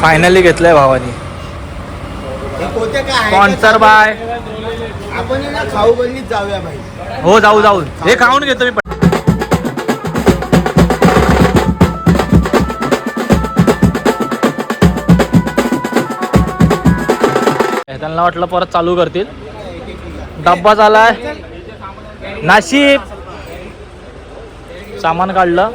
Finally घेतलंय भावानी. Sponsor? Bye. आपण हे खाऊ गल्लीत जाऊया भाई हो जाऊ जाऊ. हे खाऊन घेतो मी त्यांना वाटलं परत चालू करतील. डब्बा झालाय. नाशिक. सामान काढलं.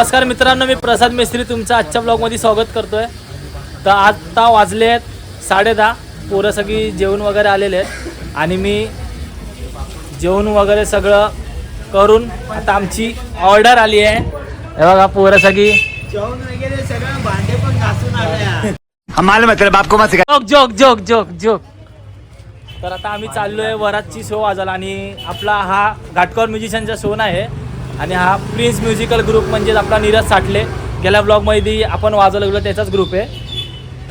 नमस्कार मित्रांनो मी प्रसाद मेस्त्री तुमचं आजच्या ब्लॉगमध्ये स्वागत करतोय. तर आत्ता वाजले आहेत साडे दहा. पोरं सगळी जेवण वगैरे आलेले आहेत. आणि मी जेवण वगैरे सगळं करून आता आमची ऑर्डर आली आहे. हे बघा पोरं सगळी. जेवण वगैरे सगळं भांडे पण घासून आले हमारे मतलब आपको मत सिखा joke joke joke joke joke. तर आता आम्ही चाललोय वरातची शो वाजायला. आणि आपला हा घाटकोर म्युझिशियनचा शो आहे. आणि हा प्रिन्स म्युझिकल ग्रुप म्हणजेच आपला नीरज साठले. गेल्या ब्लॉगमध्ये आपण वाजवलं गेलो त्याचाच ग्रुप आहे.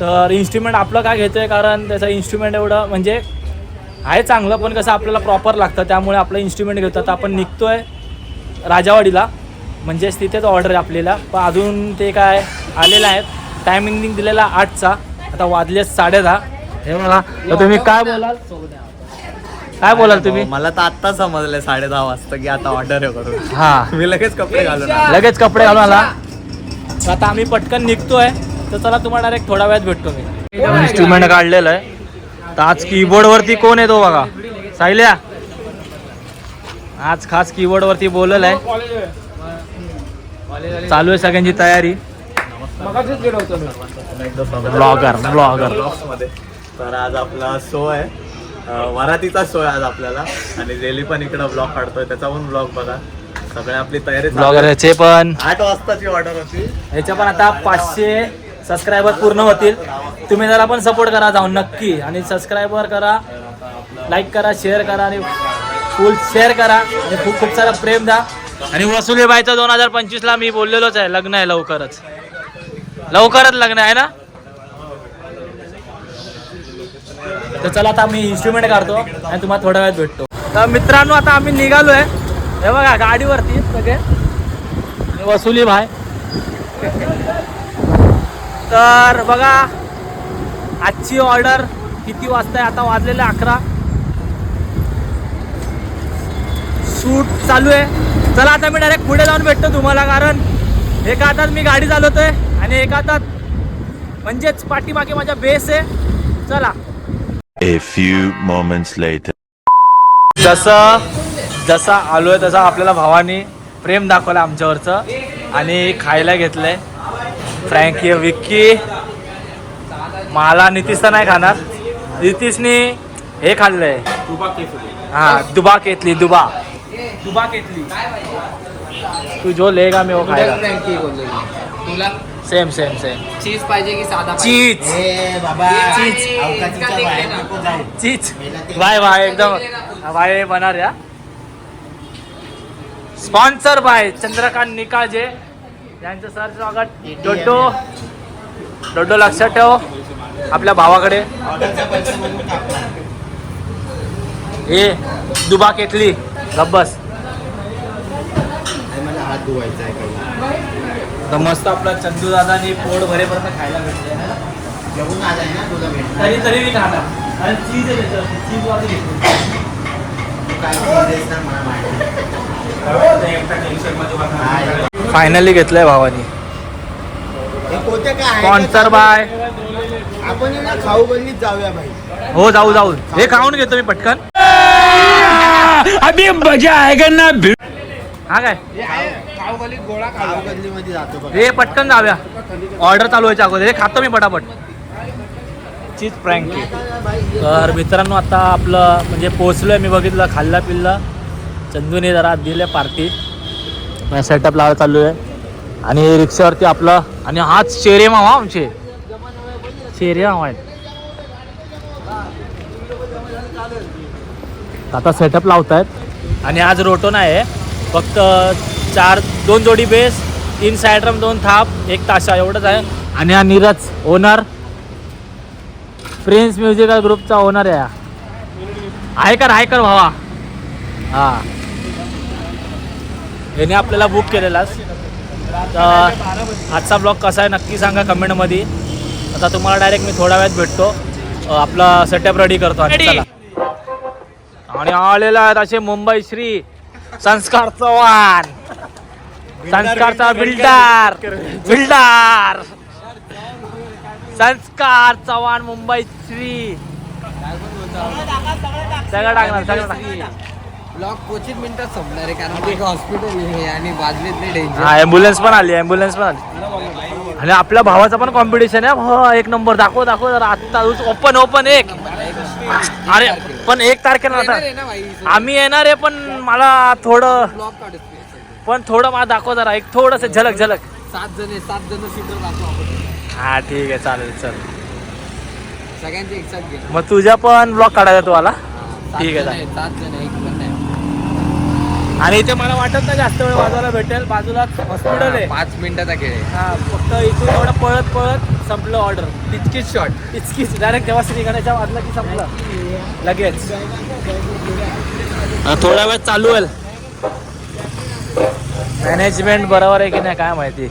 तर इन्स्ट्रुमेंट आपलं काय आहे कारण त्याचं इन्स्ट्रुमेंट एवढं म्हणजे आहे चांगलं पण कसं आपल्याला प्रॉपर लागतं. त्यामुळे आपलं इन्स्ट्रुमेंट घेतो. आता आपण निघतो आहे राजावाडीला. म्हणजेच तिथेच ऑर्डर आहे आपल्याला. पण अजून ते काय आलेलं आहेत. टायमिंग दिलेला आठचा. आता वाजले साडे दहा हे मला तर तुम्ही काय बोलाल? काय बोलाल तुम्ही? मला तर आत्ता समजलं साडे दहा वाजता की आता ऑर्डर आहे करून. हा. मी लगेच कपडे घालून आलो. लगेच कपडे घालून आला? तर आता आम्ही पटकन निघतोय तर चला तुम्हाला डायरेक्ट थोड्या वेळात भेटतो मी. इन्स्ट्रुमेंट काढलेलं आहे. तर आज कीबोर्ड वरती कोण येतो बघा? सायल्या? आज खास कीबोर्ड वरती बोलल आहे. चालू आहे सगळ्यांची तयारी. ब्लॉगर ब्लॉगरमध्ये. तर आज आपला शो आहे. वरातीचा आहे आज आपल्याला. आणि डेली पण इकडं ब्लॉग काढतोय त्याचा पण ब्लॉग बघा. सगळी आपली तयारी चालू आहे. ब्लॉगरचे पण. आठ वाजताची ऑर्डर होती. ह्याच्या पण आता पाचशे सबस्क्रायबर पूर्ण होतील. तुम्ही जरा पण सपोर्ट करा जाऊन नक्की. आणि सबस्क्रायबर करा लाईक करा शेअर करा आणि फुल शेअर करा. आणि खूप खूप सारं प्रेम द्या. आणि वसुली बायचं दोन हजार पंचवीसला मी बोललेलोच आहे लग्न आहे लवकरच. लवकरच लग्न आहे ना? तर चला आता आम्ही इन्स्ट्रुमेंट काढतो आणि तुम्हाला थोड्या वेळात भेटतो. तर मित्रांनो आता आम्ही निघालो आहे हे बघा गाडीवरती सगळे. वसुली भाय तर बघा आजची ऑर्डर किती वाजता आहे? आता वाजलेलं अकरा. शूट चालू आहे. चला आता मी डायरेक्ट पुढे जाऊन भेटतो तुम्हाला कारण एका हातात मी गाडी चालवतोय आणि एका हातात म्हणजेच पाठीमागे माझ्या बेस आहे. चला. A few moments later. जसं जसं आलोय तसं आपल्याला भावानी प्रेम दाखवलं आमच्यावरचं आणि खायला घेतलंय. फ्रँकी विक्की मला नितीश तर नाही खाणार. नितीशनी हे खाल्लंय. हा दुबा केतली दुबा. दुबा केतली. तू जो लेगा मी वो खाएगा। सेम सेम सेम चीज पाहिजे की साधा चीज ए बाबा चीज. बाय बाय एकदम. बाय बना या स्पॉन्सर बाय चंद्रकांत निकाळजे यांचं सर स्वागत. डोडो डोडो लक्षात ठेव. आपल्या भावाकडे. ऑर्डरचा पैसा म्हणून टाकला हे दुबा केतली गब्बस हात धुवायचा आहे काही. तर मस्त आपला चंदू दादानी पोट भरेपर्यंत खायला भेटले जेवून आलाय ना तुला भेटणार. तरी तरी मी खाणार. आणि चीज आहे त्याच्यावर. चीज वाली घेतली तू काय केलेस ना मला माहिती फायनली घेतलंय भावानी. पोते काय आहे? स्पॉन्सर? बाय. आपण हे ना खाऊ गल्लीत जाऊया भाई हो जाऊ जाऊ. हे खाऊन घेतो मी पटकन. हा काय खाऊ गल्लीमध्ये जातो बघ. हे पटकन जाऊया. ऑर्डर चालू व्हायच्या अगोदर. हे खातो मी पटापट. चीज फ्रँकी तर मित्रांनो आता आपलं म्हणजे पोचलोय मी बघितलं खाल्ला पिल्ला. चंदूने जरा दिले पार्टी. सेटअप लावा चालू आहे आणि रिक्षावरती आपलं आणि हाच शेरे मावा आमचे. शेरे मावा आहेत. आता सेटअप लावतायत. आणि आज रोटो नाही आहे. फक्त चार दोन जोडी बेस तीन सायड्रम दोन थाप एक ताशा एवढंच आहे. आणि हा नीरज ओनर प्रिन्स म्युझिकल ग्रुपचा ओनर आहे हा. आहे कर आहे कर भावा. हा. याने आपल्याला बुक केलेलास तर आजचा ब्लॉग कसा आहे नक्की सांगा कमेंटमध्ये आता तुम्हाला डायरेक्ट मी थोड्या वेळात भेटतो. आपला सेटअप रेडी करतो आणि आलेला आहेत असे मुंबई श्री संस्कार चव्हाण. संस्कारचा बिल्डर. बिल्डर. संस्कार चव्हाण मुंबई श्री. सगळं टाकणार सगळं टाकणार. ब्लॉक क्वचित मिनिटात संपणार आहे कारण हॉस्पिटल आहे आणि बाजलीतले डेंजर हा ॲम्ब्युलन्स पण आली ॲम्ब्युलन्स पण आली. आणि आपल्या भावाचा पण कॉम्पिटिशन आहे. भावा एक नंबर दाखव दाखव जरा. आत्ता ओपन ओपन एक. अरे पण एक तारखेला आता. आम्ही येणार आहे पण मला थोडं ब्लॉक पण थोडं मला दाखव जरा. एक थोडस झलक झलक. सात जण सात जण दाखवू आपण. हा ठीक आहे चालेल चल. सगळ्यांचे एक साथ मग तुझ्या पण ब्लॉग काढायचा तुम्हाला? सात ठीक आहे, सात जण आणि इथे मला वाटत नाही जास्त वेळ वाजवायला भेटेल. बाजूला हॉस्पिटल आहे. पाच मिनिटाचा खेळ आहे. हा फक्त इथून एवढं पळत पळत संपलं ऑर्डर तितकीच शॉट इतकीच डायरेक्ट तेव्हा श्री गणेशच्या वाजलं की संपलं. लगेच. थोडा वेळ चालू आहे मॅनेजमेंट बरोबर आहे की नाही काय माहिती.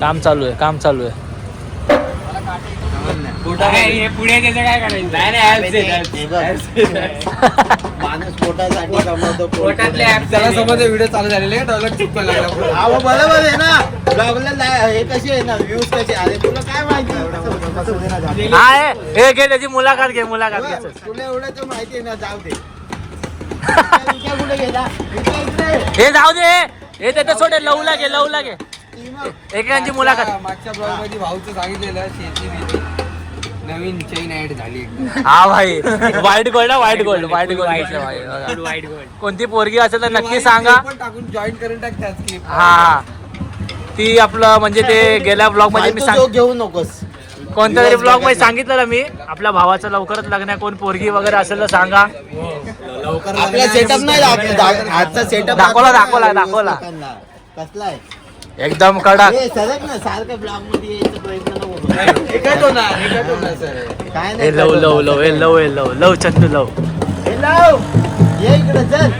काम चालू आहे काम चालू आहे. पुढे त्याचं काय माणूस पोटासाठी कमवतो पोटातले ऍप त्याला समज व्हिडिओ चालू झालेले डॉलर चुकवायला लागला पुढे. हा मग बरोबर आहे ना. ब्लॉगला ला- हे कसे आहे ना व्ह्यूज कसे अरे तुला काय माहिती? हा हे- हे घे त्याची मुलाखत घे मुलाखत घे. चल. तुला एवढं तर माहिती आहे ना जाऊ दे. रिक्षा कुठे गेला? रिक्षा इकडे. हे जाऊ दे हे. त्याचं सोडे लवला घे लवला घे. एकेकांची मुलाखत. मागच्या ब्लॉगमध्ये भाऊचं सांगितलेलं शेती बिती. नवीन चेन ऍड झाली एकदम. हा भाई. White gold white gold white gold white कोणती पोरगी असेल तर नक्की सांगा. टाकून जॉईन करून टाक त्याच की हा. ती आपलं म्हणजे ते गेल्या ब्लॉगमध्ये मी सांग घेऊ नकोस. कोणत्या तरी ब्लॉगमध्ये सांगितलं मी आपल्या भावाचं लवकरच लग्न आहे. कोण पोरगी वगैरे असेल तर सांगा. आपला सेटअप नाही आजचा सेटअप दाखवला, दाखवला, दाखवला. कसला आहे? एकदम कडक. ए, सरक ना सारखं ब्लॉगमध्ये यायचा प्रयत्न नको करू. एकच होणार एकच होणार सर. काय हे नाही लव लव लव हे लव हे लव लव चंदू लव. हे लाव. ये इकडे चल.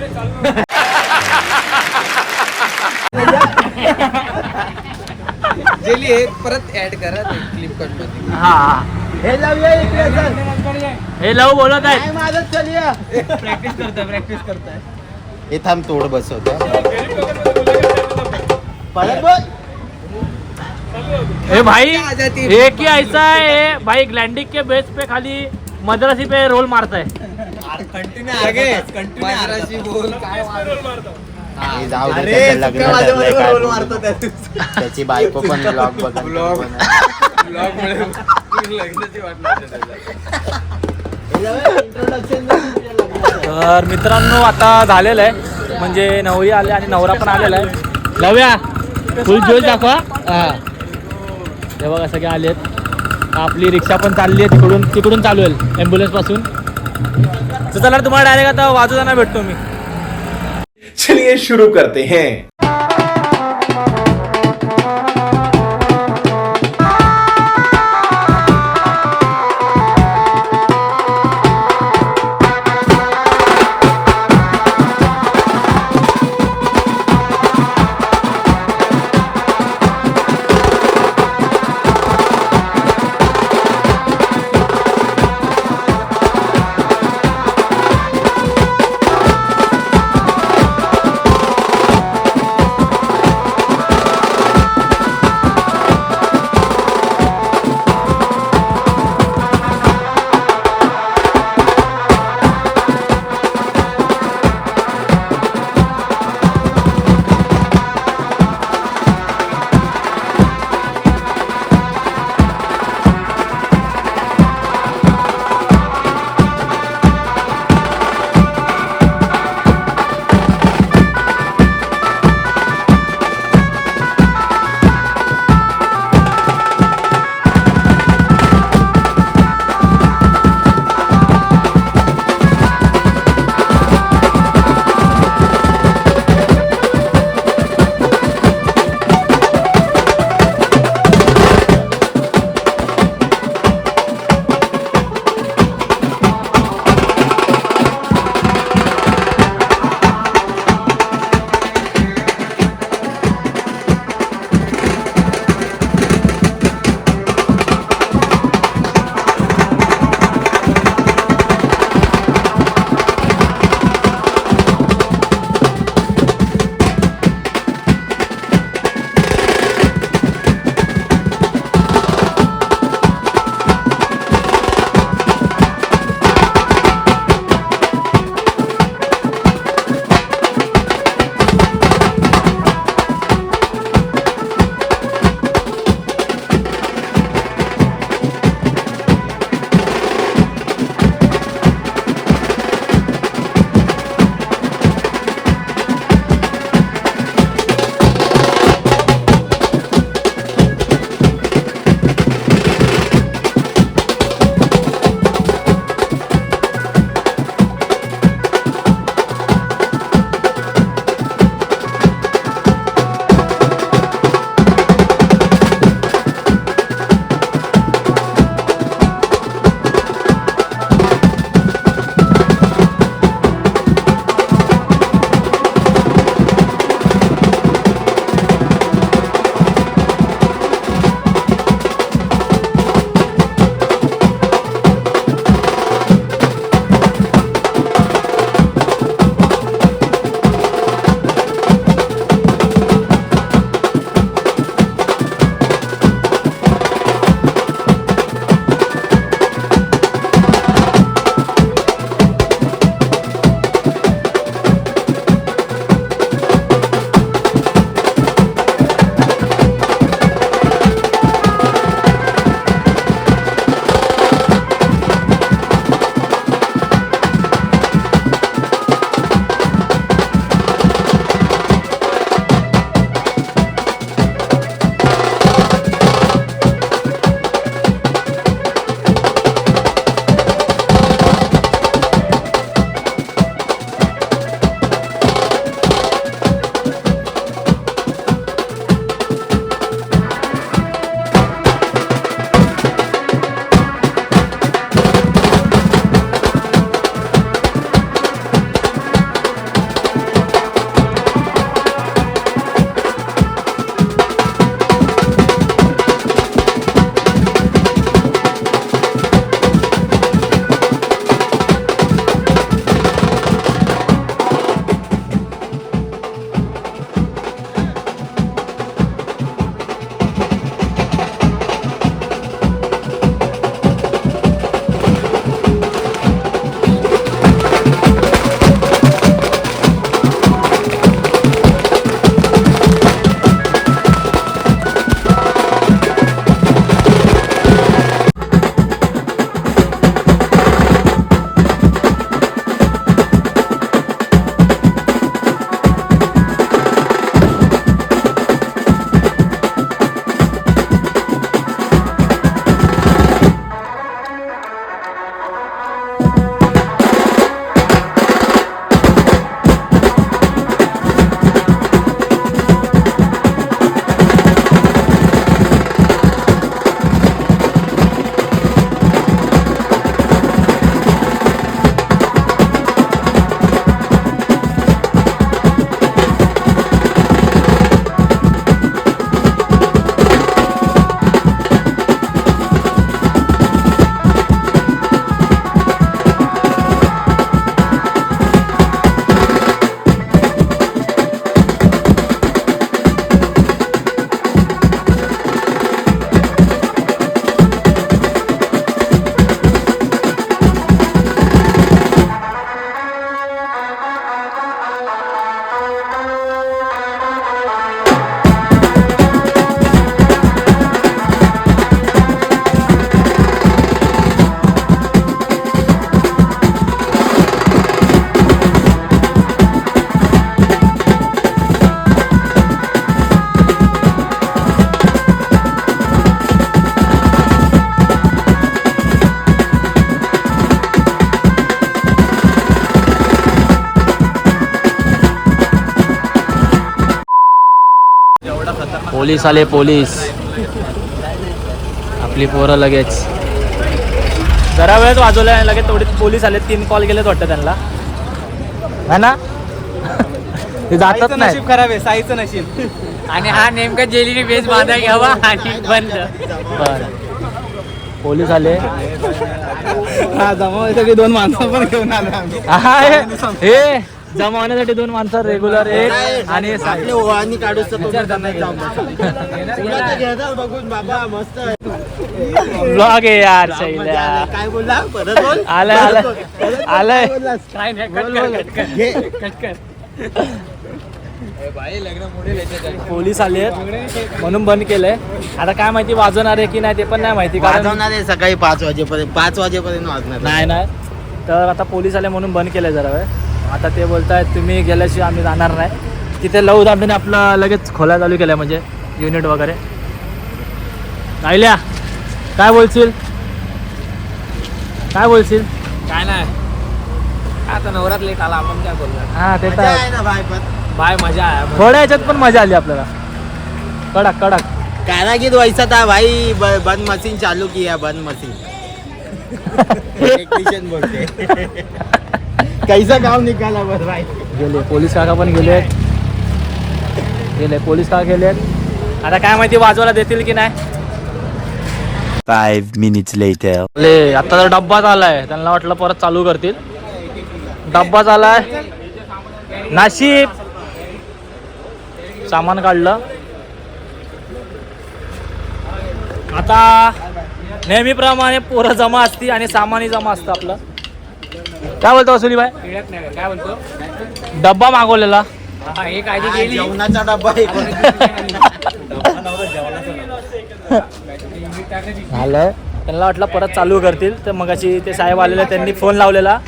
जेली हे परत ऍड करा क्लिप कटमध्ये. हा हा. हे लाव ये इकडे चल. हे लव बोलत काय आहे माझं चल या. प्रॅक्टिस करतोय प्रॅक्टिस करतोय. हे थांब तोड बसवतो ए भाई एक ही ऐसा है भाई ग्लैंडिक के बेस पे खाली मद्रासी पे रोल मारता है। मद्रासी बोल। काय हे? जाऊ दे त्याचं लग्न ठरलंय काय बोलू. त्याची बायको पण ब्लॉग बघत Vlog. ब्लॉग मुळे लग्नाची वाट इंट्रोडक्शन तर मित्रांनो आता झालेलं आहे. म्हणजे नवरी आले आणि नवरा पण आलेला आहे. लव्या फुल जोश दाखवा. हा. हे बघा सगळे आलेत. आपली रिक्षा पण चालली आहे तिकडून. तिकडून चालू आहे ॲम्ब्युलन्सपासून. तर चला तुम्हाला डायरेक्ट आता वाजवताना भेटतो मी. चलिए शुरू करते हैं. पोलीस आले पोलीस. आपली पोरं लगेच. जरा वेळच वाजवलं आणि लगेच तेवढे पोलीस आले. तीन कॉल केलेत वाटतं त्यांना. है ना? ते जातच नाही खराब आहे साईचं नशीब. आणि हा नेमका जेलीने बेस बांधा घ्यावा आणि बंद. बरं. पोलीस आले. हा जमा दोन माणसं पण घेऊन आलो आम्ही. हे. जमा होण्यासाठी दोन माणसं रेग्युलर एक आणि. आपले ओवाळणी बघून बाबा मस्त ब्लॉग आहे यार काय बोलला? परत बोल. आलंय आलंय. काय नाही. पोलीस आले म्हणून बंद केलंय. आता काय माहिती वाजवणार आहे की नाही ते पण नाही माहिती वाजवणार आहे सकाळी पाच वाजेपर्यंत पाच वाजेपर्यंत वाजणार नाही नाही. तर आता पोलीस आले म्हणून बंद केलंय जरा वेळ. आता ते बोलतायत तुम्ही गेल्याशिवाय आम्ही जाणार नाही. तिथे लव दांडून आपलं लगेच खोला चालू केलंय म्हणजे युनिट वगैरे. राहिल्या काय बोलशील? काय बोलशील? काय नाही. आता नवरात लेट आला आपण काय बोलणार? हा ते तर आहे. बाय पण. बाय मजा आहे. थोड्या याच्यात पण मजा आली आपल्याला. कडक कडक. कारागीर वैसा था भाई ब- बंद मशीन चालू किया बंद मशीन. इलेक्ट्रिशियन बोलते. कैसा काम निकाला बस भाई? गेले. पोलीस काका पण गेले गेले. पोलीस काका गेलेत. आता काय माहिती वाजवायला देतील की नाही? Five minutes later. ले आता तर डब्बाच आलाय त्यांना वाटलं परत चालू करतील. डब्बाच आलाय नाशिक. सामान काढलं. आता नेहमीप्रमाणे पोरं जमा असती आणि सामानही जमा असतं आपलं. काय बोलतो वसुली नाही काय बोलतो? डब्बा मागवलेला. हा एक आधी गेली जेवणाचा डब्बा आहे. झालंय त्यांना वाटलं परत चालू करतील. तर मगाशी ते साहेब आलेले त्यांनी फोन लावलेला.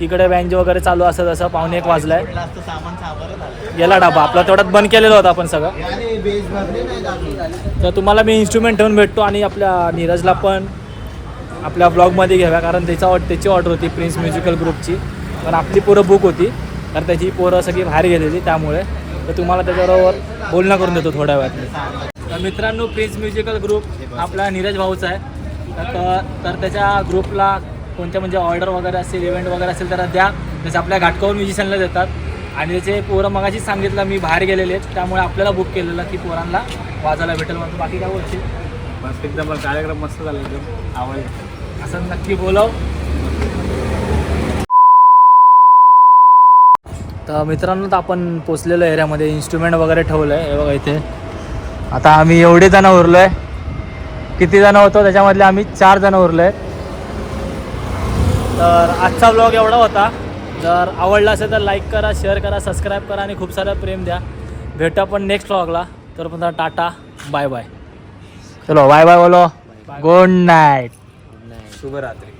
इकडे बँज वगैरे चालू असं तसं पावणे एक वाजलाय गेला डबा आपला तेवढ्यात बंद केलेलं होतं आपण सगळं. तर तुम्हाला मी इन्स्ट्रुमेंट ठेवून भेटतो आणि आपल्या नीरजला पण. आपल्या ब्लॉगमध्ये घ्याव्या कारण त्याचा त्याची ऑर्डर होती प्रिन्स म्युझिकल ग्रुपची पण आपली पोरं बुक होती कारण त्याची पोरं सगळी बाहेर गेलेली त्यामुळे. तर तुम्हाला त्याच्याबरोबर बोलणं करून देतो थोड्या वेळात तर मित्रांनो प्रिन्स म्युझिकल ग्रुप आपला नीरज भाऊचा आहे. तर तर त्याच्या ग्रुपला कोणत्या म्हणजे ऑर्डर वगैरे असेल इव्हेंट वगैरे असेल तर द्या. जसं आपल्या घाटकावर म्युझिशियनला देतात. आणि त्याचे पोरं मगाशीच सांगितलं मी बाहेर गेलेले आहेत. त्यामुळे आपल्याला बुक केलेलं की पोरांना वाजायला भेटेल म्हणून. बाकी काय बोलशील? मस्त एकदम कार्यक्रम मस्त झाला एकदम. आवडला. असं नक्की बोलव. तर मित्रांनो तर आपण पोचलेलो एरियामध्ये. इन्स्ट्रुमेंट वगैरे ठेवलं आहे हे बघा इथे. आता आम्ही एवढे जण उरलो आहे किती जण होतो? त्याच्यामधले आम्ही चार जण उरलो आहे तर आजचा ब्लॉग एवढा होता. जर आवडला असेल तर लाईक करा शेअर करा सबस्क्राईब करा आणि खूप सारं प्रेम द्या. भेटू आपण नेक्स्ट ब्लॉगला तर पण टाटा. बाय बाय चलो बाय बाय बोलो. गुड नाईट ಶುಭರಾತ್ರಿ